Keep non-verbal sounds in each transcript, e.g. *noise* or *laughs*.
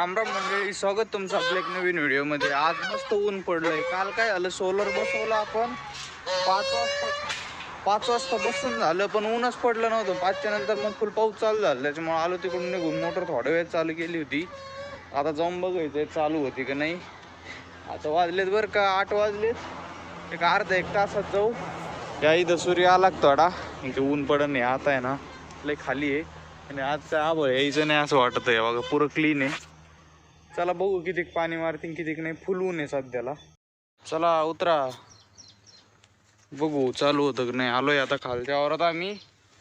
राम राम मंडळी स्वागत तुमचं आपल्या एक नवीन व्हिडिओमध्ये. आज मस्त ऊन पडलंय. काल काय झालं सोलर बसवलं आपण. पाच वाजता पाच वाजता बसून झालं पण ऊनच पडलं नव्हतं. पाचच्या नंतर मग फुल पाऊस चालू झाला. त्याच्यामुळे आलो तिकडून निघून. मोटर थोड्या वेळ चालू केली होती. आता जाऊन बघायचं चालू होती का नाही. आता वाजलेत बरं का आठ वाजलेत. एक अर्धा एक तासात जाऊ. या इथं सूर्य आला का थोडा. इथे ऊन पडत नाही आता आहे ना लय खाली आहे. आणि आजचा आबळ यायचं नाही असं वाटतं आहे बघा पुरं क्लीन आहे. चला बघू कितीक पाणी मारतीन कितीक नाही. फुल ऊन आहे सध्याला. चला उतरा. बघू चालू होतं की नाही. आलोय आता खालच्या आवरात आम्ही.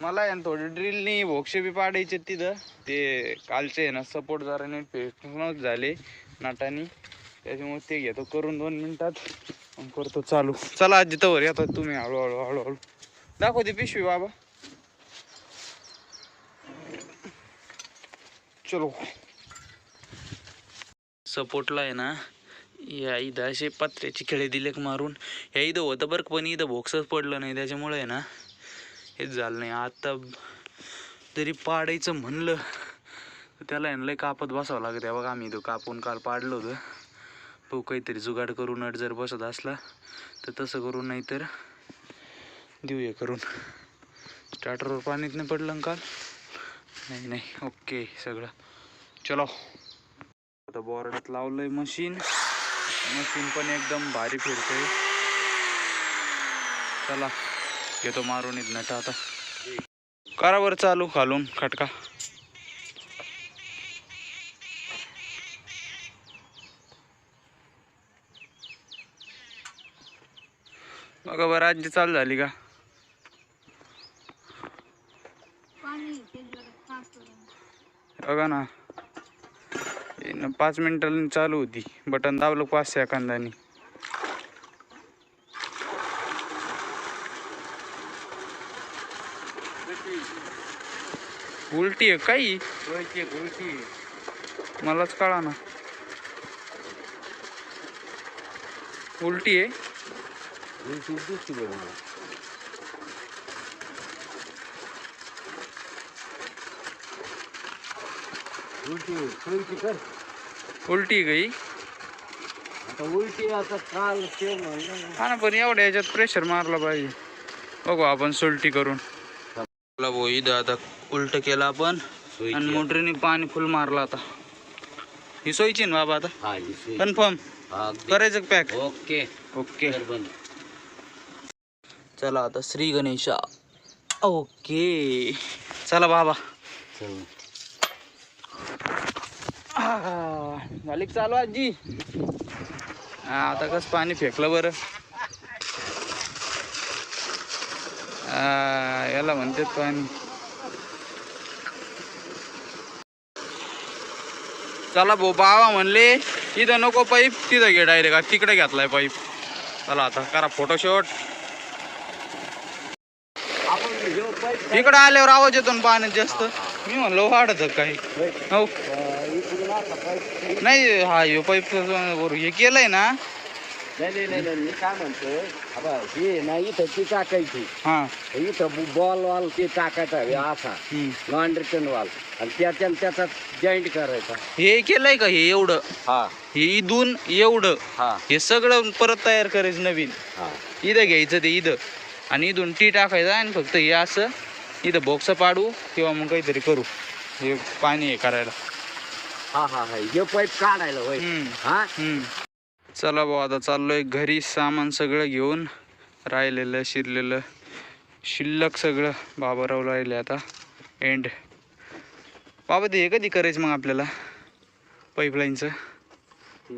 मला आहे ना थोडी ड्रिलनी भोक्षे बी पाडायचे तिथं. ते कालचे आहे ना सपोर्ट जरा नीट फेकूनच झाले नाटानी. त्याच्यामुळे ते घेतो करून दोन मिनिटात करतो चालू. चला आजी तवर येतात तुम्ही हळूहळू हळूहळू. दाखव ते पिशवी बाबा. चलो. सपोर्टला आहे ना या इथं असे पत्र्याचे खेळे दिले मारून. या इथं होतं बरं पण इथं भोक्सच पडलं नाही. त्याच्यामुळे आहे ना हेच झालं नाही. आता जरी पाडायचं म्हणलं तर त्याला आहे ना लय कापत बसावं लागत आहे बघा आम्ही तो कापून काल पाडलं होतं. तो काहीतरी जुगाड करून अट जर बसत असला तर तसं करून नाही तर देऊ हे करून. स्टार्टरवर पाणीच नाही पडलं काल. नाही नाही. ओके सगळं. चलो. आता बोर्डात लावलंय मशीन मशीन पण एकदम भारी फिरतंय. चला घेतो मारून येत नट आता. करा बरं चालू खालून खटका. बघा बरं आजी चालू झाली का? बघा ना. पाच मिनिटांनी चालू होती. बटन दाबलं पाच सेकंदानी. उलटी आहे काही मलाच कळा ना उलटी आहे उलटी उलटी आता काल ते म्हणलं हा ना पण एवढ्या याच्यात प्रेशर मारला पाहिजे. बघू आपण सुलटी करून. चला भाऊ इथं आता उलट केलं आपण. आणि मोटरीने पाणी फुल मारलं आता. ही सोयची ना बाबा आता? हा. कन्फर्म हा, अगदी. करायचं पॅक ओके. ओके. तर बंद. चला आता श्री गणेशा. ओके. चला बाबा. चल. मालिक चालू आजी? हा आता कस पाणी फेकलं बरं. याला म्हणते पाणी. चला भाऊ बावा म्हणले तिथं नको पाईप तिथं घे डायरेक्ट तिकडे घेतलाय पाईप. चला आता करा फोटोशॉट इकडे इकडं आल्यावर आवाज येतो ना पाण्यात जास्त. मी म्हणलो वाढत काही. हो अं, इकडून असा पाईप नाही हा ह्यो पाईप हे केलंय ना. नाही नाही नाही नाही, मी काय म्हणतो आता हे ना इथं ती टाकायची. हा. इथं बॉल वाल ते टाकायचा हे असा. रिटर्न वाल आणि त्याच्या त्याचा जॉईंट करायचा. हे केलंय का हे एवढं? हा. हे इथून एवढं. हा. हे सगळं परत तयार करायचं नवीन. हा. इथं घ्यायचं ते इथं. आणि इथून टी टाकायचं आणि फक्त हे असं. इथं बॉक्स पाडू किंवा मग काहीतरी करू. हे पाणी हे करायला. हा हा हा. हे पाईप काढायला होय. हम्म. हा? हम्म. चला भाऊ आता चाललोय घरी सामान सगळं घेऊन राहिलेलं शिरलेलं. शिल्लक सगळं बाबाराव राहिले आता. एंड बाबा ते हे कधी करायचं मग आपल्याला? पाईपलाईनचं?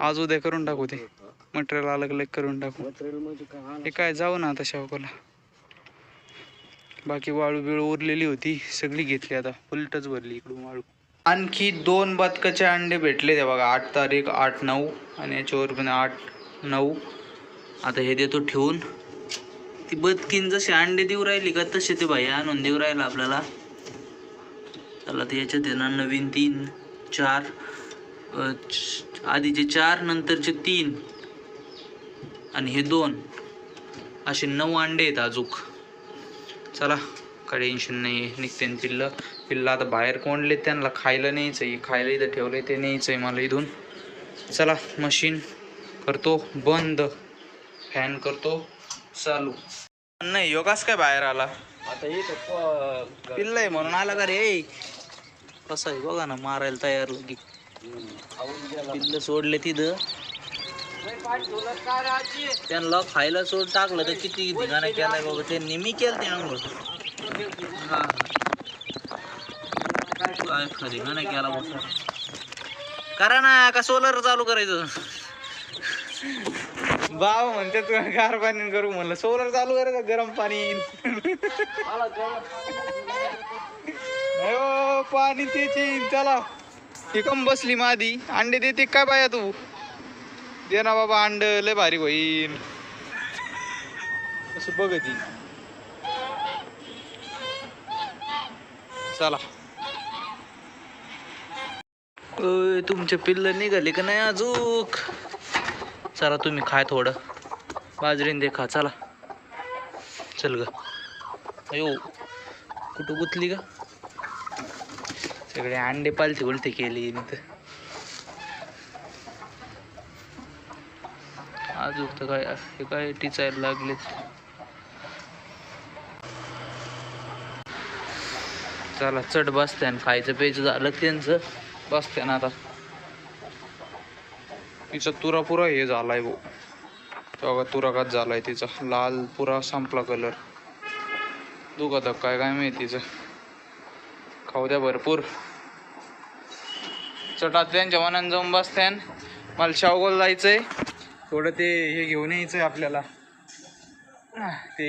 आज उद्या करून टाकू ते. मटेरियल अलग अलग करून टाकू. मटेरियलमध्ये काय? हे काय जाऊ ना आता शावकाला बाकी वाळू बिळू उरलेली होती सगळी घेतली आता. उलटच भरली इकडून वाळू. आणखी दोन बदकाचे अंडे भेटले ते बघा. आठ तारीख आठ नऊ आणि याच्यावर पण आठ नऊ. आता हे देतो ठेवून. ती बदकीन जसे अंडे देऊ राहिली का तसे ते भाई आणून देऊ राहिला आपल्याला. चला ते याच्यात आहे ना नवीन तीन चार आधीचे चार नंतरचे तीन आणि हे दोन. असे नऊ अंडे आहेत अजूक. चला. काय टेन्शन नाही निघते पिल्लं. पिल्लं आता बाहेर कोंडले त्यांना खायला न्यायचं आहे खायला इथं ठेवलं ते न्यायचं आहे मला इथून. चला मशीन करतो बंद. फॅन करतो चालू. नाही योगास काय बाहेर आला? आता प- पिल्ल आहे म्हणून आला का रे? कसं आहे? बघा ना मारायला तयार लगी. पिल्ल सोडले तिथं? त्यांना खायला सोड टाकलं तर किती धिंगाणा केलाय बाबा. त्यांनी मी केलं ते करा ना का सोलर चालू करायचं बाबा म्हणते तू गार पाणी करू म्हणलं सोलर चालू करायचं. गरम पाणी. मला पाणी त्याची चला एकम बसली मादी अंडे देते काय बाया तू दे ना बाबा अंड लय भारी होईन असं बघ ती. चला. ओय, तुमचे पिल्ल निघाले का नाही अजूक? चला तुम्ही खाय थोडं. बाजरीन दे खा चला. चल ग. अयो कुठं गुतली का सगळे अंडे पालथे केली मी तर. अजून तर काय हे काय टिचायला लागलेत. चला चढ बसत्यान खायचं प्यायचं झालं त्यांचं बसत्यान आता. तिचा तुरा पुरा हे झालाय भाऊ. तेव्हा तुराकात झालाय तिचा. लाल पुरा संपला कलर दुखत काय काय माहिती तिचं. खाऊ द्या भरपूर. चटात त्यांच्या मनानं जाऊन बसत्यान मला शावगोल जायचंय. थोडं ते हे घेऊन यायचंय आपल्याला. ते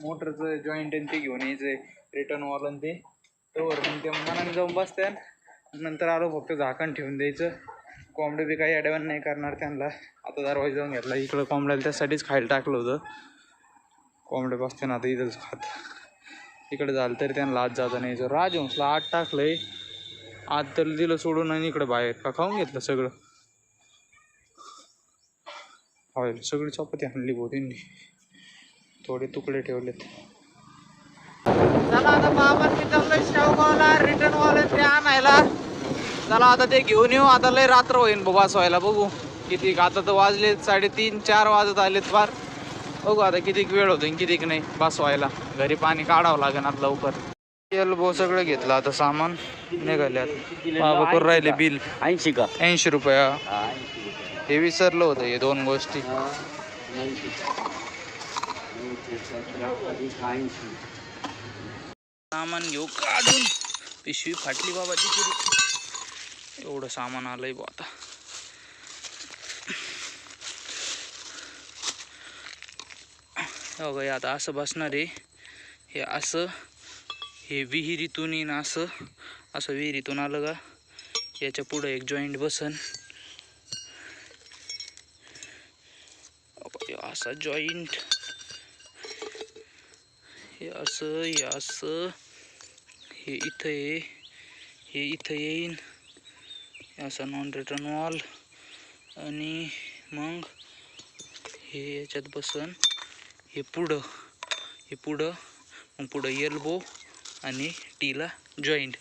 मोटरचं जॉईंट आणि ते घेऊन यायचंय. रिटर्न वालन ते. तोवर मग ते मनाने जाऊन बसते नंतर आलो फक्त झाकण ठेवून द्यायचं. कोंबडे बी काही अडवण नाही करणार त्यांना. आता दरवाजा जाऊन घेतला. इकडं कोंबड्याला त्यासाठीच खायला टाकलं होतं. कोंबडे बसते ना आता इथंच खात. इकडे झालं तरी त्यांना आत जाता नाही जर राजहंसला आत टाकलंय. आत तर दिलं सोडून आणि इकडं बाहेर. का खाऊन घेतलं सगळं? होय सगळी चपाती आणली भाऊ थोडे तुकडे ठेवलेत. चला आता बाबा मी चाललोय शेवगावला रिटर्न वाले ते आणायला. चला आता ते घेऊन येऊ. आता लय रात्र होईन बाबा व्हायला बघू किती आता तर वाजले साडेतीन चार वाजत आलेत फार. बघू आता कितीक वेळ होतो कितीक नाही बसवायला घरी पाणी काढावं लागेल आता लवकर. तेल बो सगळं घेतलं आता सामान. निघाले आता बाबा करून राहिले बिल. ऐंशी का? हा, ऐंशी रुपये. हे विसरलं होतं हे दोन गोष्टी हा, ऐंशी. नऊशे सतरा अधिक ऐंशी. सामान घेऊ काढून. पिशवी फाटली बाबा तिथे एवढं सामान आलंय बा आता. हो हे आता असं बसणार आहे. हे असं हे विहिरीतून येईन असं. असं विहिरीतून आलं का याच्या पुढं एक जॉईंट बसन. असा जॉईंट हे असं हे असं. हे इथं ये. हे इथं येईन. असा नॉन रिटर्न वॉल आणि मग हे याच्यात बसन. हे पुढं. हे पुढं. मग पुढं एल्बो आणि टीला जॉईंट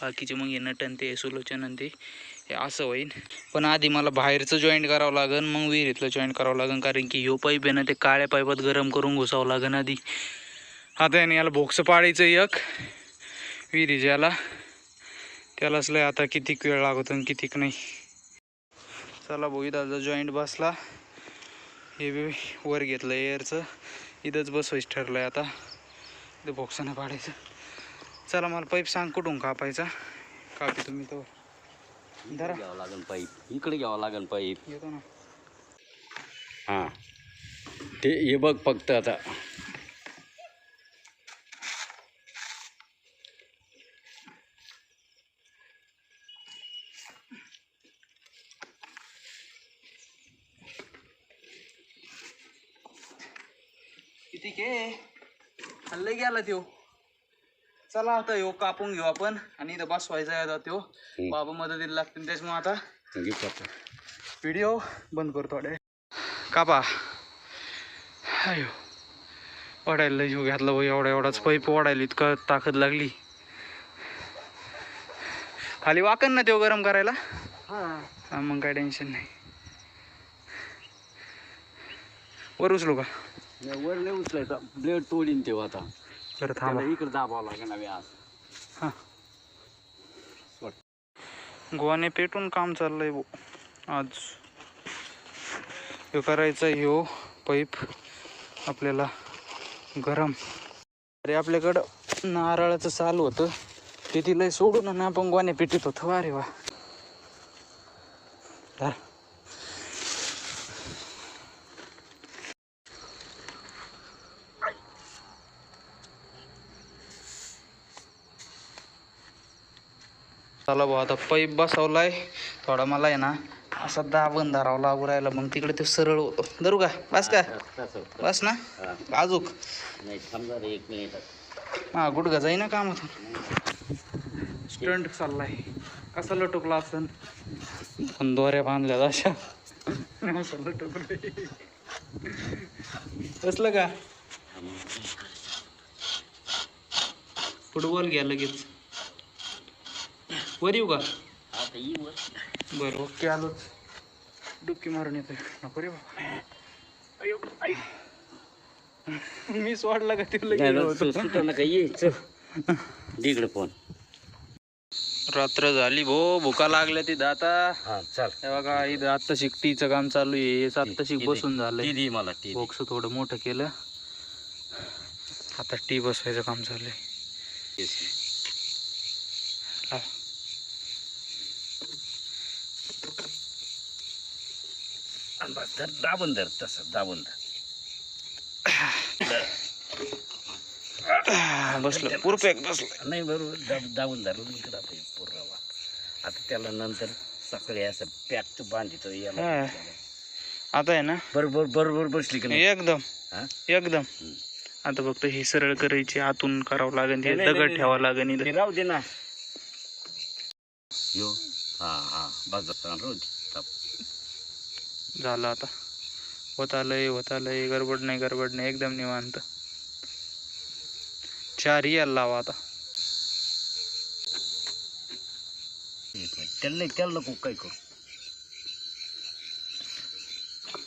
बाकीचे मग हे नटन ते सुलोचन आणि ते हे असं होईन. पण आधी मला बाहेरचं जॉईंट करावं लागेल मग विहिरीतलं जॉईंट करावं लागेल कारण की ह्यो पाईप आहे ना ते काळ्या पाईपात गरम करून घुसावं लागेल आधी. आता याने याला भोक्स पाडायचं एक. विहिरीच्या याला. त्यालाच लय आता कितीक वेळ लागतो आणि कितीक नाही. चला भाऊ इथं जॉईंट बसला. हे बी वर घेतलं एअरचं इथंच बसवायचं ठरलं आहे आता. इथं भोक्सानं पाडायचं. चला मला पाईप सांग कुठून कापायचा? कापी तुम्ही तो. धरा. घ्यावं लागेल पाईप इकडे घ्यावं लागेल पाईप येतो ना. हा. ते हे बघ फक्त आता. किती के हल्ले गेला त्यो. चला आता ह्यो कापून घेऊ आपण. आणि इथं बसवायचा आहे आता त्यो. बाबा मदतीला लागतील त्याच्यामुळे आता. व्हिडिओ बंद करतो अडे कापा. अयो. ओढायला जीव घातला भाई एवढा एवढाच पाईप ओढायला इतकं ताकद लागली. खाली वाकन ना तेव्हा गरम करायला. हा. हा मग काय टेन्शन नाही. वर उचलू का? नाही, वर नाही उचलायचा. ब्लेड तोडीन तेव्हा आता. बरं थांबा. त्याला इकडे दाबावं लागेल ना व्यास हा. गोवाने पेटून काम चाललंय भो आज ह्यो करायचा ह्यो पाईप आपल्याला गरम. अरे आपल्याकडं नारळाचं चालू होतं. ते तिला सोडून आणि आपण गोवाने पेटीत होतो. वा. रे वा चला भाऊ आता पाईप बसवलाय. थोडा मला आहे ना असा दाबून धरावा लागू राहिला. मग तिकडे ते सरळ होतो धरू का? बस का? बस ना? मिनिट. हा गुडघा जाई ना कामातून स्टंट चाललाय. कसा लटकला असन? पण दोऱ्या बांधल्या अशा असं. बसलं का? फुटबॉल घ्या लगेच. वर येऊ का? आता येऊ वर. बरं. ओके आलोच. डुबकी मारून येतोय. नको रे बाबा. अयो, आई. मी सोडला का ते चल. इकडे फोन. रात्र झाली भो भुका लागल्या तिथं आता. हा चल. हे बघा इथं आत्ता शिकटीचं काम चालू आहे. आत्ता शिक ती- बसून ती झालंय. दे मला ती. बॉक्स थोडं मोठं केलं. आता टी बसवायचं काम चाललंय तेच. बस धर दाबून धर तसं दाबून धर. बसलं पुरपॅक बसलं. नाही बरोबर दाब दाबून धरून इकडं आपण पूर्ण वा. आता त्याला नंतर सकाळी असं पॅक बांधितो याला हा. आता आहे ना? बरोबर बरोबर बसली की नाही? एकदम. हा? एकदम. आता फक्त हे सरळ करायची आतून करावं लागेल नाही, दगड ठेवावं लागेल राहू दे ना. यो. हा हा. बस राहू दे. झालं आता. होत आलंय होत आलंय गडबड नाही गडबड नाही एकदम निवांत. चार यायला लावा आता. त्याला नाही त्याला नको काय करू?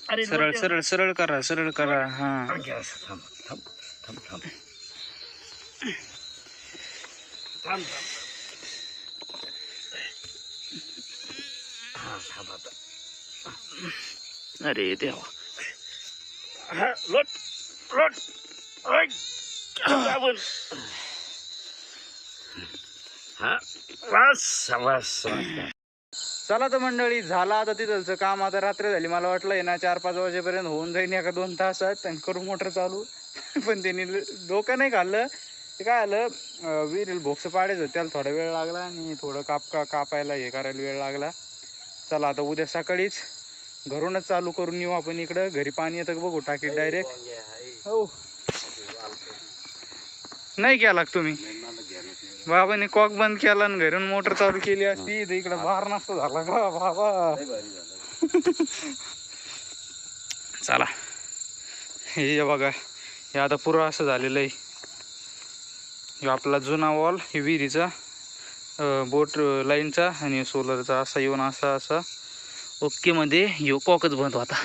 अरे सरळ सरळ सरळ करा सरळ करा हा. घे असं, थांब थांब थांब थांब. थांब थांब. हा थांब आता. अरे देवा. हा, लोट लोट. हा. चला तर मंडळी झालं आता तिथलचं काम. आता रात्र झाली. मला वाटलं आहे ना चार पाच वाजेपर्यंत होऊन जाईन एका दोन तासात आणि करू मोटर चालू. *laughs* पण त्यांनी डोकं नाही खाल्लं. ते काय आलं विहिरीला भोक्स पाडायचं होतं, त्याला थोडा वेळ लागला आणि थोडं काप का कापायला हे करायला वेळ लागला. चला आता उद्या सकाळीच घरूनच चालू करून येऊ आपण इकडं. घरी पाणी येतं बघू? टाकीत डायरेक्ट हो. नाही केला तुम्ही? बाबाने कॉक बंद केला आणि घरून मोटर चालू केली असती. तर इकडं बार नसतो झाला का बाबा? चला. हे बघा हे आता पुरं असं झालेलं आहे. हे आपला जुना वॉल हे विहिरीचा बोट लाईनचा आणि सोलरचा असा येऊन असा असा. ओके मध्ये ह्यो कॉकच बंद होता.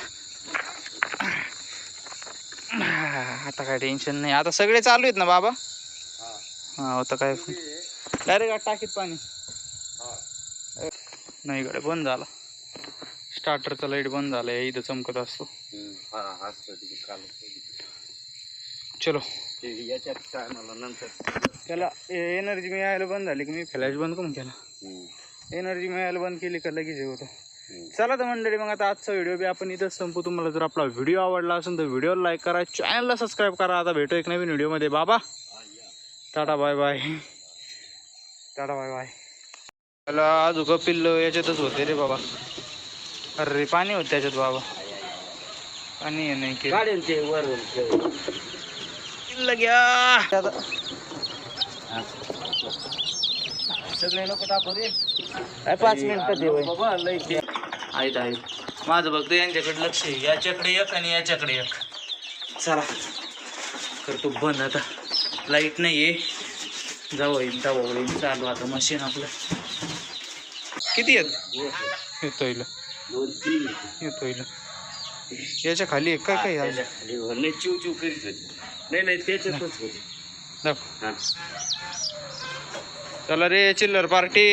आता काय टेन्शन नाही. आता सगळे चालू आहेत ना बाबा? हा आता काय डायरेक्ट टाकीत पाणी. नाही गड्या बंद झाला. स्टार्टरचा लाइट बंद झाला इथं चमकत असतो. हा चलो. याच्यात काय मला नंतर त्याला एनर्जी मिळायला बंद झाली की मी फ्लॅश बंद करून केला. एनर्जी मिळायला बंद केली का लगेच होतं. चला तर मंडळी मग आता आजचा व्हिडिओ बी आपण इथंच संपू तुम्हाला जर आपला व्हिडिओ आवडला असेल तर व्हिडिओला लाईक करा. चॅनलला सबस्क्राईब करा. आता भेटू एक नवीन व्हिडिओमध्ये बाबा. Tata bye bye tata bye bye मला आज कपिल याच्यातच होते रे बाबा. अरे पाणी होतं त्याच्यात बाबा. पाणी आहे नाही केलं. काढेल ते वर गया सगळे लोक टाकू रे. पाच मिनिटं दे होय. बाबा लय आहेत आहेत. माझं बघतो यांच्याकडे लक्ष आहे याच्याकडे एक आणि याच्याकडे एक. चला. करतो बंद आता. लाइट नाही आहे जाऊ येईल जाऊ येईल चालू आता मशीन आपलं. किती येत येतो येईल दोन तीन येतो येईल याच्या खाली एक काय काय त्याच्याखाली नाही चिव चिव करीत होती. नाही नाही त्याच्यातच होती. दाखव. हा. चला रे चिल्लर पार्टी.